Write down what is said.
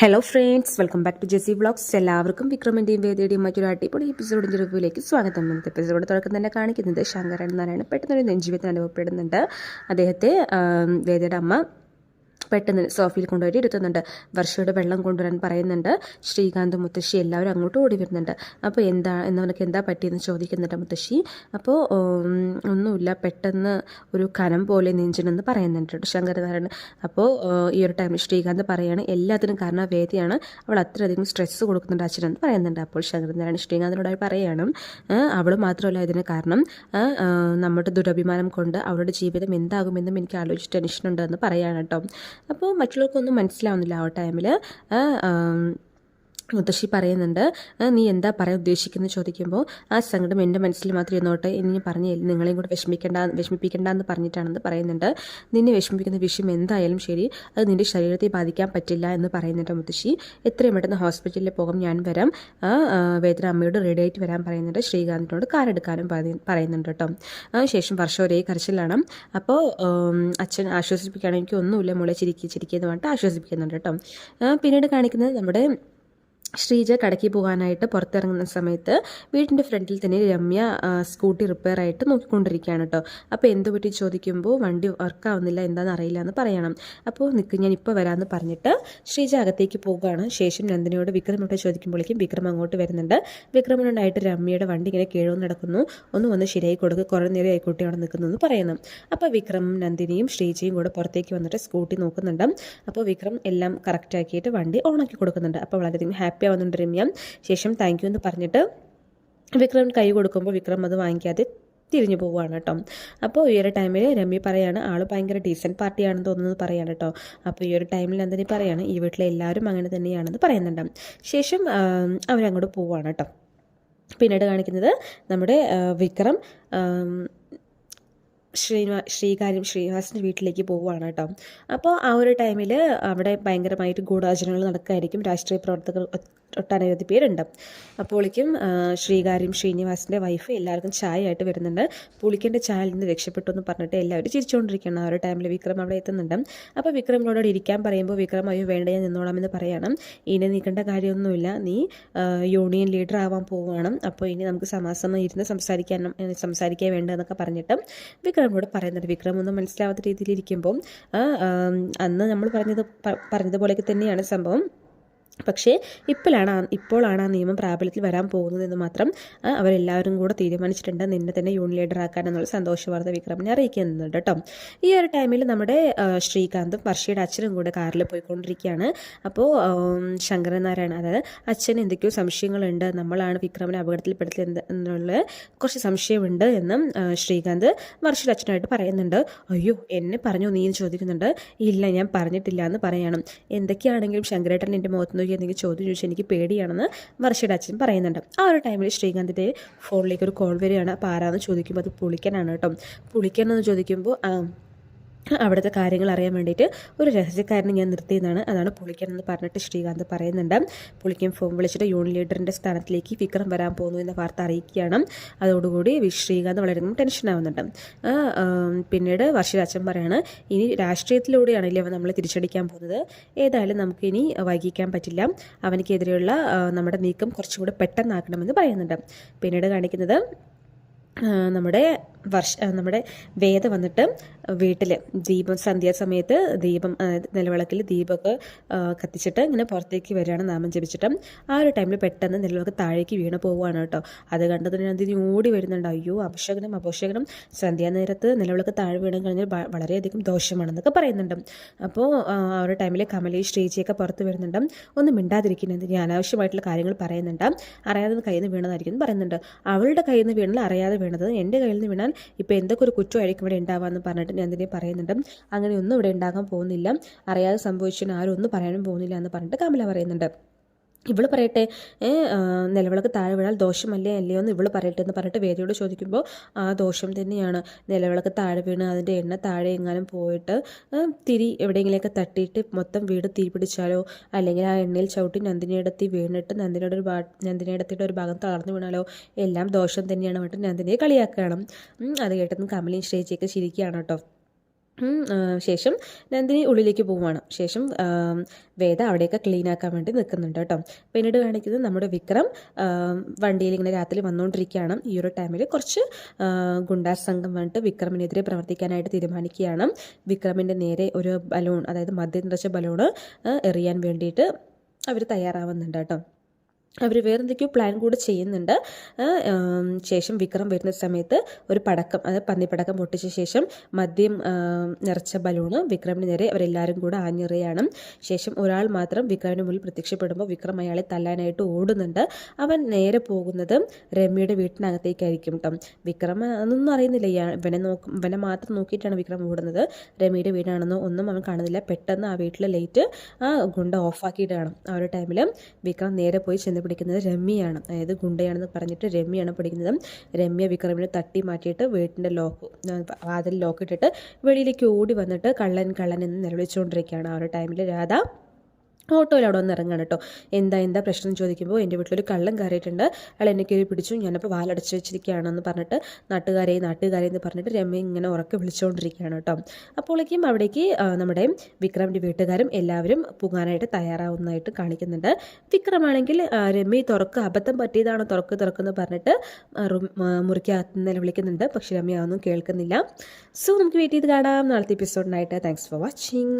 Hello friends welcome back to JC vlogs എല്ലാവർക്കും വിക്രമിന്റെയും വേദിയുടെയും മറ്റൊരു അടിപൊളി എപ്പിസോഡിന്റെ റിവ്യൂലേക്ക് സ്വാഗതം. ഇന്നത്തെ എപ്പിസോഡ് തുടക്കം തന്നെ കാണിക്കുന്നത് ശങ്കരൻ നാരായണൻ പെട്ടെന്നൊരു നെഞ്ചുവേദന അനുഭവപ്പെടുന്നുണ്ട്. അദ്ദേഹത്തെ വേദിയുടെ അമ്മ പെട്ടെന്ന് സോഫയിൽ കൊണ്ടുപോയി ഇരുത്തുന്നുണ്ട്. വർഷയുടെ വെള്ളം കൊണ്ടുവരാൻ പറയുന്നുണ്ട്. ശ്രീകാന്ത് മുത്തശ്ശി എല്ലാവരും അങ്ങോട്ട് ഓടി വരുന്നുണ്ട്. അപ്പോൾ എന്താ എന്നവനക്ക് എന്താ പറ്റിയെന്ന് ചോദിക്കുന്നുണ്ട് മുത്തശ്ശി. അപ്പോൾ ഒന്നുമില്ല. പെട്ടെന്ന് ഒരു കനം പോലെ നെഞ്ചിനെന്ന് പറയുന്നുണ്ട് ശങ്കരനാരായണൻ. അപ്പോൾ ഈ ഒരു ടൈമിൽ ശ്രീകാന്ത് പറയാണ് എല്ലാത്തിനും കാരണം വേദിയാണ് അവൾ അത്രയധികം സ്ട്രെസ്സ് കൊടുക്കുന്നുണ്ട് അച്ഛനെന്ന് പറയുന്നുണ്ട്. അപ്പോൾ ശങ്കരനാരായണൻ ശ്രീകാന്തിനോടായി പറയാണ് അവൾ മാത്രമല്ല ഇതിന് കാരണം. നമ്മുടെ ദുരഭിമാനം കൊണ്ട് അവളുടെ ജീവിതം എന്താകുമെന്നും എനിക്ക് ആലോചിച്ച് ടെൻഷനുണ്ടെന്ന് പറയാണ് കേട്ടോ. അപ്പോൾ മറ്റുള്ളവർക്കൊന്നും മനസ്സിലാവുന്നില്ല ആ ടൈമിൽ മുത്തശ്ശി പറയുന്നുണ്ട് നീ എന്താ പറയാൻ ഉദ്ദേശിക്കുന്നത് ചോദിക്കുമ്പോൾ ആ സങ്കടം എന്റെ മനസ്സിൽ മാത്രം ഇരുന്നോട്ടെ ഇനി ഞാൻ പറഞ്ഞു നിങ്ങളെയും കൂടെ വിഷമിക്കേണ്ട വിഷമിപ്പിക്കേണ്ട എന്ന് പറഞ്ഞിട്ടാണെന്ന് പറയുന്നുണ്ട്. നിന്നെ വിഷമിപ്പിക്കുന്ന വിഷയം എന്തായാലും ശരി അത് നിന്റെ ശരീരത്തെ ബാധിക്കാൻ പറ്റില്ല എന്ന് പറയുന്നുണ്ട് മുത്തശ്ശി. എത്രയും പെട്ടെന്ന് ഹോസ്പിറ്റലിൽ പോകാം ഞാൻ വരാം. വേദന അമ്മയോട് റെഡി ആയിട്ട് വരാൻ പറയുന്നുണ്ട്. ശ്രീകാന്തിനോട് പറയ- പറയുന്നുണ്ട് കേട്ടോ. ശേഷം വർഷം ഒരേ കരച്ചിലാണ്. അപ്പോൾ അച്ഛൻ ആശ്വസിപ്പിക്കുകയാണെങ്കിൽ ഒന്നുമില്ല മുളെ ചിരിക്കി എന്ന് പറഞ്ഞിട്ട് ആശ്വസിപ്പിക്കുന്നുണ്ട് കേട്ടോ. പിന്നീട് കാണിക്കുന്നത് നമ്മുടെ ശ്രീജ കടക്കി പോകാനായിട്ട് പുറത്തിറങ്ങുന്ന സമയത്ത് വീടിന്റെ ഫ്രണ്ടിൽ തന്നെ രമ്യ സ്കൂട്ടി റിപ്പയർ ആയിട്ട് നോക്കിക്കൊണ്ടിരിക്കുകയാണ് കേട്ടോ. അപ്പോൾ എന്ത് പറ്റി ചോദിക്കുമ്പോൾ വണ്ടി വർക്കാവുന്നില്ല എന്താണെന്ന് അറിയില്ല എന്ന് പറയണം. അപ്പോൾ നിൽക്ക് ഞാൻ ഇപ്പോൾ വരാമെന്ന് പറഞ്ഞിട്ട് ശ്രീജ അകത്തേക്ക് പോവുകയാണ്. ശേഷം നന്ദിനിയോട് വിക്രമോട്ട് ചോദിക്കുമ്പോഴേക്കും വിക്രം അങ്ങോട്ട് വരുന്നുണ്ട്. വിക്രമനോടായിട്ട് രമ്യയുടെ വണ്ടി ഇങ്ങനെ കീഴവ് നടക്കുന്നു. ഒന്ന് വന്ന് ശരിയായി കൊടുക്കുക കുറേ നേരം ആയിക്കോട്ടെ അവിടെ നിൽക്കുന്നു എന്ന് പറയുന്നു. അപ്പോൾ വിക്രമും നന്ദിനിയും ശ്രീജയും കൂടെ പുറത്തേക്ക് വന്നിട്ട് സ്കൂട്ടി നോക്കുന്നുണ്ട്. അപ്പോൾ വിക്രം എല്ലാം കറക്റ്റാക്കിയിട്ട് വണ്ടി ഓണാക്കി കൊടുക്കുന്നുണ്ട്. അപ്പോൾ വളരെയധികം ഹാപ്പി ആവുന്നുണ്ട് രമ്യ. ശേഷം താങ്ക് എന്ന് പറഞ്ഞിട്ട് വിക്രം കൈ കൊടുക്കുമ്പോൾ വിക്രം അത് വാങ്ങിക്കാതെ തിരിഞ്ഞു പോവുകയാണ് കേട്ടോ. അപ്പോൾ ഈ ഒരു ടൈമിൽ രമ്യ പറയാണ് ആൾ ഭയങ്കര ഡീസന്റ് പാർട്ടിയാണെന്ന് തോന്നുന്നത് പറയാണ് കേട്ടോ. അപ്പോൾ ഈ ഒരു ടൈമിൽ നന്ദിനി പറയാണ് ഈ വീട്ടിലെ എല്ലാവരും അങ്ങനെ തന്നെയാണെന്ന് പറയുന്നുണ്ട്. ശേഷം അവരങ്ങോട്ട് പോവുകയാണ് കേട്ടോ. പിന്നീട് കാണിക്കുന്നത് നമ്മുടെ വിക്രം ശ്രീനിവാ ശ്രീകാര്യം ശ്രീനിവാസിന്റെ വീട്ടിലേക്ക് പോവുകയാണ് കേട്ടോ. അപ്പോൾ ആ ഒരു ടൈമിൽ അവിടെ ഭയങ്കരമായിട്ട് ഗൂഢാചരണങ്ങൾ നടക്കുകയായിരിക്കും. രാഷ്ട്രീയ പ്രവർത്തകർ ഒട്ടനവധി പേരുണ്ട്. അപ്പോഴേക്കും ആ, ശ്രീകാര്യം ശ്രീനിവാസിന്റെ വൈഫ് എല്ലാവർക്കും ചായ ആയിട്ട് വരുന്നുണ്ട്. പുളിക്കന്റെ ചായയിൽ നിന്ന് രക്ഷപ്പെട്ടു എന്ന് പറഞ്ഞിട്ട് എല്ലാവരും ചിരിച്ചുകൊണ്ടിരിക്കുകയാണ് ആ ഒരു ടൈമിൽ വിക്രം അവിടെ എത്തുന്നുണ്ട്. അപ്പോൾ വിക്രം അവിടെ ഇരിക്കാൻ പറയുമ്പോൾ വിക്രം അയ്യോ വേണ്ട ഞാൻ നിന്നോളാമെന്ന് പറയണം. ഇനി നിൽക്കേണ്ട കാര്യമൊന്നുമില്ല. നീ യൂണിയൻ ലീഡർ ആവാൻ പോവുകയാണ്. അപ്പോൾ ഇനി നമുക്ക് സമാസമം ഇരുന്ന് സംസാരിക്കാൻ സംസാരിക്കാൻ വേണ്ടതെന്നൊക്കെ പറഞ്ഞിട്ട് വിക്രമിനോട് പറയുന്നുണ്ട്. വിക്രം ഒന്നും മനസ്സിലാവാത്ത രീതിയിൽ ഇരിക്കുമ്പോൾ അന്ന് നമ്മൾ പറഞ്ഞത് പറഞ്ഞതുപോലെയൊക്കെ തന്നെയാണ് സംഭവം. പക്ഷേ ഇപ്പോഴാണ് ഇപ്പോഴാണ് ആ നിയമം പ്രാബല്യത്തിൽ വരാൻ പോകുന്നത് എന്ന് മാത്രം അവരെല്ലാവരും കൂടെ തീരുമാനിച്ചിട്ടുണ്ട്. നിന്നെ തന്നെ യൂണിയൻ ലീഡർ ആക്കാൻ എന്നുള്ള സന്തോഷ വാർത്ത വിക്രമിനെ അറിയിക്കുന്നുണ്ട് കേട്ടോ. ഈ ഒരു ടൈമിൽ നമ്മുടെ ശ്രീകാന്തും വർഷയുടെ അച്ഛനും കൂടെ കാറിൽ പോയിക്കൊണ്ടിരിക്കുകയാണ്. അപ്പോൾ ശങ്കരനാരായണ അതായത് അച്ഛന് എന്തൊക്കെയോ സംശയങ്ങളുണ്ട് നമ്മളാണ് വിക്രമിനെ അപകടത്തിൽപ്പെടുത്തിയത് എന്നുള്ള കുറച്ച് സംശയമുണ്ട് എന്നും ശ്രീകാന്ത് വർഷയുടെ അച്ഛനായിട്ട് പറയുന്നുണ്ട്. അയ്യോ എന്നെ പറഞ്ഞു നീ ചോദിക്കുന്നുണ്ട്. ഇല്ല ഞാൻ പറഞ്ഞിട്ടില്ല എന്ന് പറയണം. എന്തൊക്കെയാണെങ്കിലും ശങ്കരേട്ടൻ എന്റെ മുഖത്ത് നോക്കി എന്തെങ്കിലും ചോദ്യം ചോദിച്ചാൽ എനിക്ക് പേടിയാണെന്ന് വർഷയുടെ അച്ഛൻ പറയുന്നുണ്ട്. ആ ഒരു ടൈമിൽ ശ്രീകാന്തിന്റെ ഫോണിലേക്ക് ഒരു കോൾ വരികയാണ്. അപ്പോൾ ആരാന്ന് ചോദിക്കുമ്പോൾ അത് പുളിക്കനാണ് കേട്ടോ. പുളിക്കനെന്ന് ചോദിക്കുമ്പോൾ അവിടുത്തെ കാര്യങ്ങൾ അറിയാൻ വേണ്ടിയിട്ട് ഒരു രഹസ്യക്കാരനെ ഞാൻ നിർത്തിയതാണ് അതാണ് പുളിക്കൻ എന്ന് പറഞ്ഞിട്ട് ശ്രീകാന്ത് പറയുന്നുണ്ട്. പുളിക്കൻ ഫോം വിളിച്ചിട്ട് യൂണിയൻ ലീഡറിന്റെ സ്ഥാനത്തിലേക്ക് വിക്രം വരാൻ പോകുന്നു എന്ന വാർത്ത അറിയിക്കുകയാണ്. അതോടുകൂടി ശ്രീകാന്ത് വളരെയധികം ടെൻഷനാവുന്നുണ്ട് പിന്നീട് അച്ഛൻ പറയാണ് ഇനി രാഷ്ട്രീയത്തിലൂടെയാണ് അവൻ നമ്മൾ തിരിച്ചടിക്കാൻ പോകുന്നത്? ഏതായാലും നമുക്കിനി വൈകിക്കാൻ പറ്റില്ല. അവനിക്കെതിരെയുള്ള നമ്മുടെ നീക്കം കുറച്ചുകൂടെ പെട്ടെന്നാക്കണമെന്ന് പറയുന്നുണ്ട്. പിന്നീട് കാണിക്കുന്നത് നമ്മുടെ വർഷ നമ്മുടെ വേദ വന്നിട്ട് വീട്ടിൽ ദീപം സന്ധ്യാസമയത്ത് ദീപം നിലവിളക്കിൽ ദീപമൊക്കെ കത്തിച്ചിട്ട് ഇങ്ങനെ പുറത്തേക്ക് വരികയാണ് നാമം ജപിച്ചിട്ട്. ആ ഒരു ടൈമിൽ പെട്ടെന്ന് നിലവിളക്ക് താഴേക്ക് വീണ് പോവുകയാണ് കേട്ടോ. അത് കണ്ടതിന് നന്ദിനി ഓടി വരുന്നുണ്ട്? അയ്യോ അപശകനം അപശകനം സന്ധ്യാനേരത്ത് നിലവിളക്ക് താഴെ വീണ് കഴിഞ്ഞാൽ വളരെയധികം ദോഷമാണെന്നൊക്കെ പറയുന്നുണ്ട്. അപ്പോൾ ആ ഒരു ടൈമിൽ കമലി ശ്രീജിയൊക്കെ പുറത്ത് വരുന്നുണ്ട്. ഒന്നും മിണ്ടാതിരിക്കുന്നത് അനാവശ്യമായിട്ടുള്ള കാര്യങ്ങൾ പറയുന്നുണ്ട്. അറിയാതെ കയ്യിൽ നിന്ന് വീണതായിരിക്കും പറയുന്നുണ്ട്. അവളുടെ കയ്യിൽ നിന്ന് വീണാൽ അറിയാതെ വീണത്. എന്റെ കയ്യിൽ നിന്ന് വീണാൽ ഇപ്പോൾ എന്തൊക്കെ ഒരു കുറ്റമായിരിക്കും ഇവിടെ ഉണ്ടാവാമെന്ന് പറഞ്ഞിട്ട് ഞാൻ തന്നെ പറയുന്നുണ്ട്. അങ്ങനെയൊന്നും ഇവിടെ ഉണ്ടാകാൻ പോകുന്നില്ല. അറിയാതെ സംഭവിച്ചതിന് ആരും ഒന്നും പറയാനും പോകുന്നില്ല എന്ന് പറഞ്ഞിട്ട് കമല പറയുന്നുണ്ട്. ഇവൾ പറയട്ടെ നിലവിളക്ക് താഴെ വീണാൽ ദോഷമല്ലേ അല്ലയോ എന്ന് ഇവൾ പറയട്ടെ എന്ന് പറഞ്ഞിട്ട് വേദിയോട് ചോദിക്കുമ്പോൾ ആ ദോഷം തന്നെയാണ്. നിലവിളക്ക് താഴെ വീണ് അതിന്റെ എണ്ണ താഴെ എങ്ങാനും പോയിട്ട് തിരി എവിടെയെങ്കിലുമൊക്കെ തട്ടിയിട്ട് മൊത്തം വീട് തീ പിടിച്ചാലോ അല്ലെങ്കിൽ ആ എണ്ണയിൽ ചവിട്ടി നന്ദിനിയിടത്തി വീണിട്ട് നന്ദിനിയുടെ ഒരു ഭാ ഒരു ഭാഗം തളർന്നു വീണാലോ എല്ലാം ദോഷം തന്നെയാണ് പറഞ്ഞിട്ട് നന്ദിനിയെ കളിയാക്കണം അത് കേട്ടതും കമലിയും ശ്രേച്ചിയൊക്കെ ചിരിക്കുകയാണ് കേട്ടോ. ശേഷം നന്ദിനി ഉള്ളിലേക്ക് പോവുകയാണ് ശേഷം വേദ അവിടെയൊക്കെ ക്ലീൻ ആക്കാൻ വേണ്ടി നിൽക്കുന്നുണ്ട് കേട്ടോ. പിന്നീട് കാണിക്കുന്നത് നമ്മുടെ വിക്രം വണ്ടിയിൽ ഇങ്ങനെ രാത്രി വന്നുകൊണ്ടിരിക്കുകയാണ്. ഈ ഒരു ടൈമിൽ കുറച്ച് ഗുണ്ടാ സംഘം വന്നിട്ട് വിക്രമിനെതിരെ പ്രവർത്തിക്കാനായിട്ട് തീരുമാനിക്കുകയാണ്. വിക്രമിന്റെ നേരെ ഒരു ബലൂൺ അതായത് മദ്യം നിറച്ച ബലൂണ് എറിയാൻ വേണ്ടിയിട്ട് അവർ തയ്യാറാവുന്നുണ്ട് കേട്ടോ. അവർ വേറെന്തൊക്കെയോ പ്ലാൻ കൂടെ ചെയ്യുന്നുണ്ട്. ശേഷം വിക്രം വരുന്ന സമയത്ത് ഒരു പടക്കം അതായത് പന്നിപ്പടക്കം പൊട്ടിച്ച ശേഷം മദ്യം നിറച്ച ബലൂണ് വിക്രമിന് നേരെ അവരെല്ലാവരും കൂടെ ആഞ്ഞെറിയാണ്. ശേഷം ഒരാൾ മാത്രം വിക്രമിന് മുന്നിൽ പ്രത്യക്ഷപ്പെടുമ്പോൾ വിക്രം അയാളെ തല്ലാനായിട്ട് ഓടുന്നുണ്ട്. അവൻ നേരെ പോകുന്നത് രമ്യയുടെ വീട്ടിനകത്തേക്കായിരിക്കും കേട്ടോ വിക്രം അതൊന്നും അറിയുന്നില്ല. ഇവനെ നോക്കും ഇവനെ മാത്രം നോക്കിയിട്ടാണ് വിക്രം ഓടുന്നത്. രമ്യയുടെ വീടാണെന്നോ ഒന്നും അവൻ കാണുന്നില്ല. പെട്ടെന്ന് ആ വീട്ടിലെ ലൈറ്റ് ആ ഗുണ്ട ഓഫാക്കിയിട്ടാണ് ആ ഒരു ടൈമിൽ വിക്രം നേരെ പോയി ചെന്ന് പിടിക്കുന്നത് രമ്യയാണ്. അതായത് ഗുണ്ടയാണെന്ന് പറഞ്ഞിട്ട് രമ്യയാണ് പിടിക്കുന്നത് രമ്യ വിക്രമിനെ തട്ടി മാറ്റിയിട്ട് വീട്ടിന്റെ ലോക്ക് വാതിൽ ലോക്ക് ഇട്ടിട്ട് വെളിയിലേക്ക് ഓടി വന്നിട്ട് കള്ളൻ കള്ളൻ എന്ന് നിലവിളിച്ചുകൊണ്ടിരിക്കുകയാണ് ആ ഒരു ടൈമിൽ രാധ. ഓട്ടോയിൽ അവിടെ വന്ന് ഇറങ്ങാണ് കേട്ടോ. എന്താ എന്താ പ്രശ്നം ചോദിക്കുമ്പോൾ എന്റെ വീട്ടിലൊരു കള്ളം കയറിയിട്ടുണ്ട് അയാൾ എന്നെ കയറി പിടിച്ചു. ഞാനപ്പോൾ വാലടച്ച് വെച്ചിരിക്കുകയാണെന്ന് പറഞ്ഞിട്ട് നാട്ടുകാരെ നാട്ടുകാരെ എന്ന് പറഞ്ഞിട്ട് രമ്യ ഇങ്ങനെ ഉറക്കെ വിളിച്ചുകൊണ്ടിരിക്കുകയാണ് കേട്ടോ. അപ്പോഴേക്കും അവിടേക്ക് നമ്മുടെ വിക്രമിന്റെ വീട്ടുകാരും എല്ലാവരും പോകാനായിട്ട് തയ്യാറാവുന്നതായിട്ട് കാണിക്കുന്നുണ്ട്. വിക്രമാണെങ്കിൽ രമ്യ തുറക്ക് അബദ്ധം പറ്റിയതാണോ തുറക്ക് തുറക്കെന്ന് പറഞ്ഞിട്ട് മുറിക്കകത്ത് വിളിക്കുന്നുണ്ട്. പക്ഷെ രമ്യ ഒന്നും കേൾക്കുന്നില്ല. സോ നമുക്ക് വെയിറ്റ് ചെയ്ത് കാണാം. നാളത്തെ എപ്പിസോഡിനായിട്ട് താങ്ക്സ് ഫോർ വാച്ചിങ്